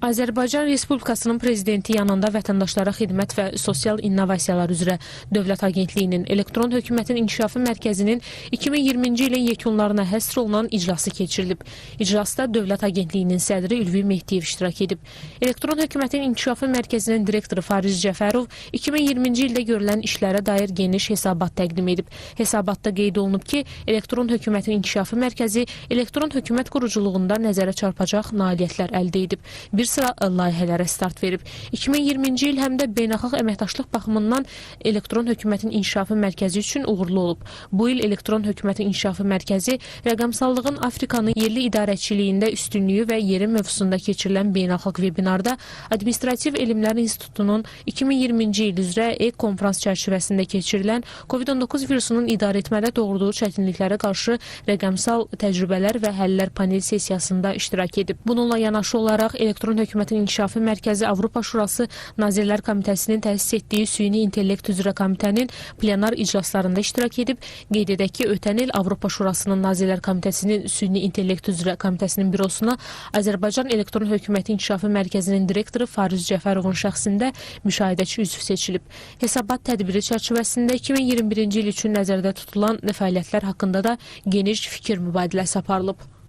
Azərbaycan Respublikasının prezidenti yanında vətəndaşlara xidmət və sosial innovasiyalar üzrə Dövlət Agentliyinin elektron hökumətin inkişafı mərkəzinin 2020-ci ilin yekunlarına həsr olunan iclası keçirilib. İclasda Dövlət Agentliyinin sədri Ülvi Mehdiyev iştirak edib. Elektron hökumətin inkişafı mərkəzinin direktoru Fariz Cəfərov 2020-ci ildə görülən işlərə dair geniş hesabat təqdim edib. Hesabatda qeyd olunub ki, elektron hökumətin inkişafı mərkəzi elektron hökumət quruculuğunda nəzərə çarpacaq nailiyyətlər əldə edib. Bir sıra layihələrə start verib. 2020-ci il həm də beynəlxalq əməkdaşlıq baxımından elektron hökumətin inkişafı mərkəzi üçün uğurlu olub. Bu il elektron hökumətin inkişafı mərkəzi rəqəmsallığın Afrikanın yerli idarəçiliyində üstünlüyü və yeri mövzusunda keçirilən beynəlxalq webinarda Administrativ Elmlər İnstitutunun 2020-ci il üzrə e-konfrans çərçivəsində keçirilən COVID-19 virusunun idarə etmədə doğurduğu çətinliklərə qarşı rəqəmsal təcrübələr və həllər panel sessiyasında iştirak edib. Bununla yanaşı olaraq elektron hökumətin inkişafı mərkəzi Avropa Şurası Nazirlər Komitəsinin təsis etdiyi süni intellekt üzrə komitənin plenar iclaslarında iştirak edib. Qeyd edək ki, ötən il Avropa Şurasının Nazirlər Komitəsinin süni intellekt üzrə komitəsinin bürosuna Azərbaycan elektron hökuməti inkişafı mərkəzinin direktoru Fariz Cəfərovun şəxsində müşahidəçi üzv seçilib. Hesabat tədbiri çərçivəsində 2021-ci il üçün nəzərdə tutulan fəaliyyətlər haqqında da geniş fikir mübadiləsi aparılıb.